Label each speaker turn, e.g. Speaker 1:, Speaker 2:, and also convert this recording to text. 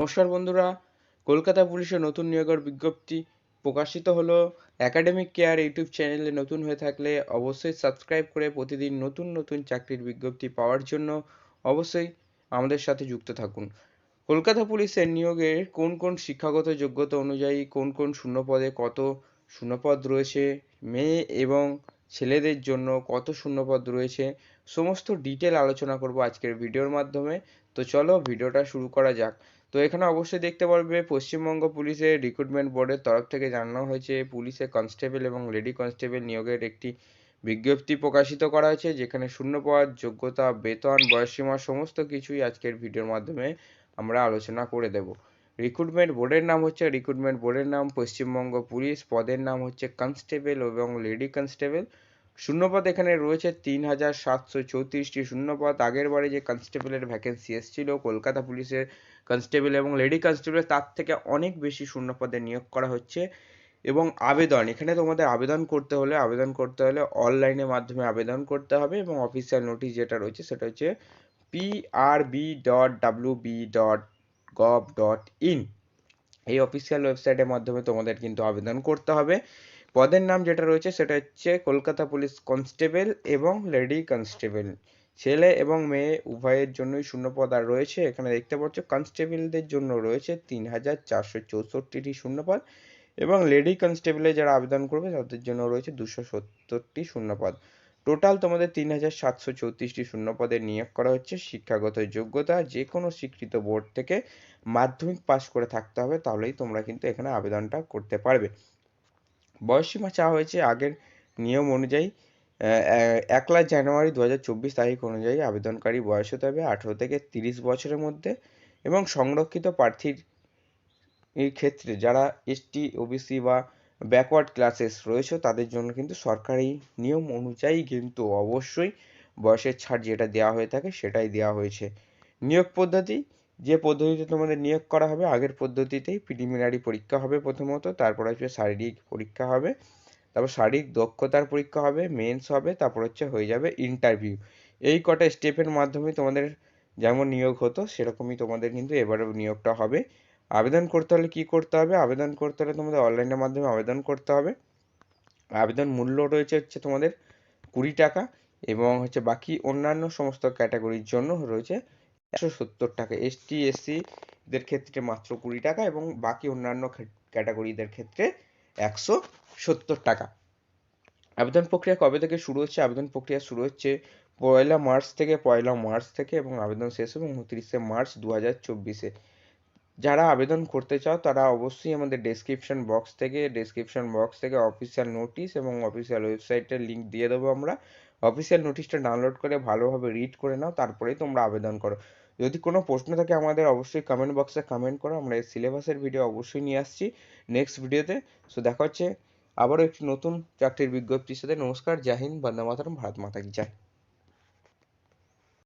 Speaker 1: নমস্কার বন্ধুরা। কলকাতা পুলিশের নতুন নিয়োগের বিজ্ঞপ্তি প্রকাশিত হলো। একাডেমিক কেয়ার ইউটিউব চ্যানেলে নতুন হয়ে থাকলে অবশ্যই সাবস্ক্রাইব করে প্রতিদিন নতুন নতুন চাকরির বিজ্ঞপ্তি পাওয়ার জন্য অবশ্যই আমাদের সাথে যুক্ত থাকুন। কলকাতা পুলিশের নিয়োগের কোন কোন শিক্ষাগত যোগ্যতা অনুযায়ী কোন কোন শূন্যপদে কত শূন্যপদ রয়েছে, মেয়ে এবং ছেলেদের জন্য কত শূন্যপদ রয়েছে, সমস্ত ডিটেল আলোচনা করব আজকের ভিডিওর মাধ্যমে। তো চলো ভিডিওটা শুরু করা যাক। তো এখানে অবশ্যই দেখতে পারবে পশ্চিমবঙ্গ পুলিশের রিক্রুটমেন্ট বোর্ডের তরফ থেকে জানানো হয়েছে পুলিশে কনস্টেবল এবং লেডি কনস্টেবল নিয়োগের একটি বিজ্ঞপ্তি প্রকাশিত করা হয়েছে, যেখানে শূন্যপদ যোগ্যতা, বেতন বয়সীমা সমস্ত কিছুই আজকের ভিডিওর মাধ্যমে আমরা আলোচনা করে দেব। রিক্রুটমেন্ট বোর্ডের নাম হচ্ছে রিক্রুটমেন্ট বোর্ডের নাম, পশ্চিমবঙ্গ পুলিশ পদের নাম হচ্ছে কনস্টেবল এবং লেডি কনস্টেবল শূন্যপদ এখানে রয়েছে তিন হাজার সাতশো চৌত্রিশটি শূন্যপদ। আগের বারে যে কনস্টেবলের ভ্যাকেন্সি এসেছিল, কলকাতা পুলিশের কনস্টেবল এবং লেডি কনস্টেবল তার থেকে অনেক বেশি শূন্যপদে নিয়োগ করা হচ্ছে। এবং আবেদন, এখানে তোমাদের আবেদন করতে হলে, আবেদন করতে হলে অনলাইনের মাধ্যমে আবেদন করতে হবে এবং অফিসিয়াল নোটিশ যেটা রয়েছে সেটা হচ্ছে PRB dot W B dot gov dot in এই অফিসিয়াল ওয়েবসাইটের মাধ্যমে তোমাদের কিন্তু আবেদন করতে হবে। পদের নাম যেটা রয়েছে সেটা হচ্ছে কলকাতা পুলিশ কনস্টেবল এবং লেডি কনস্টেবল। ছেলে এবং মেয়ে উভয়ের জন্যই শূন্যপদ আর রয়েছে। এখানে দেখতে পাচ্ছ, কনস্টেবলদের জন্য রয়েছে তিন হাজার চারশো চৌষট্টিটি শূন্যপদ এবং লেডি কনস্টেবলে যারা আবেদন করবে তাদের জন্য রয়েছে দুশো সত্তরটি শূন্যপদ টোটাল তোমাদের তিন হাজার সাতশো চৌত্রিশটি শূন্যপদে নিয়োগ করা হচ্ছে। শিক্ষাগত যোগ্যতা যে কোনো স্বীকৃত বোর্ড থেকে মাধ্যমিক পাস করে থাকতে হবে, তাহলেই তোমরা কিন্তু এখানে আবেদনটা করতে পারবে। বয়সসীমা চাওয়া হয়েছে আগের নিয়ম অনুযায়ী একলা জানুয়ারি দু হাজার চব্বিশ তারিখ অনুযায়ী আবেদনকারী বয়স হতে হবে আঠেরো থেকে তিরিশ বছরের মধ্যে এবং সংরক্ষিত প্রার্থীর ক্ষেত্রে যারা এসটি ওবিসি বা ব্যাকওয়ার্ড ক্লাসেস রয়েছে তাদের জন্য কিন্তু সরকারি নিয়ম অনুযায়ী কিন্তু অবশ্যই বয়সের ছাড় যেটা দেওয়া হয়ে থাকে সেটাই দেওয়া হয়েছে। নিয়োগ পদ্ধতি যে পদ্ধতিতে তোমাদের নিয়োগ করা হবে, আগের পদ্ধতিতেই প্রিলিমিনারি পরীক্ষা হবে প্রথমত, তারপর হচ্ছে শারীরিক পরীক্ষা হবে, তারপর শারীরিক দক্ষতার পরীক্ষা হবে মেন্স হবে, তারপর হচ্ছে হয়ে যাবে ইন্টারভিউ এই কটা স্টেপের মাধ্যমে তোমাদের যেমন নিয়োগ হতো, সেরকমই তোমাদের কিন্তু এবারেও নিয়োগটা হবে। আবেদন করতে হলে কি করতে হবে? আবেদন করতে হলে তোমাদের অনলাইনের মাধ্যমে আবেদন করতে হবে। আবেদন মূল্য রয়েছে হচ্ছে তোমাদের কুড়ি টাকা এবং হচ্ছে বাকি অন্যান্য সমস্ত ক্যাটাগরির জন্য রয়েছে একশো সত্তর টাকা। এসটি দের ক্ষেত্রে মাত্র কুড়ি টাকা এবং বাকি অন্যান্য ক্যাটাগরিদের ক্ষেত্রে একশো সত্তর টাকা। আবেদন প্রক্রিয়া কবে থেকে শুরু হচ্ছে? আবেদন প্রক্রিয়া শুরু হচ্ছে পয়লা মার্চ থেকে, পয়লা মার্চ থেকে এবং আবেদন শেষ হবে উনত্রিশে মার্চ দু হাজার চব্বিশে। যারা আবেদন করতে চাও, তারা অবশ্যই আমাদের ডেসক্রিপশন বক্স থেকে ডেসক্রিপশন বক্স থেকে অফিসিয়াল নোটিশ এবং অফিসিয়াল ওয়েবসাইটের লিঙ্ক দিয়ে দেবো আমরা। অফিসিয়াল নোটিশটা ডাউনলোড করে ভালোভাবে রিড করে নাও, তারপরেই তোমরা আবেদন করো। যদি কোনো প্রশ্ন থাকে আমাদের, অবশ্যই কমেন্ট বক্সে কমেন্ট করো, আমরা এই সিলেবাসের ভিডিও অবশ্যই নিয়ে আসছি নেক্সট ভিডিওতে সো দেখা হচ্ছে আবারও একটি নতুন চাকরির বিজ্ঞপ্তির সাথে। নমস্কার জাহিন বন্দে মাতরম, ভারত মাতা কি জয়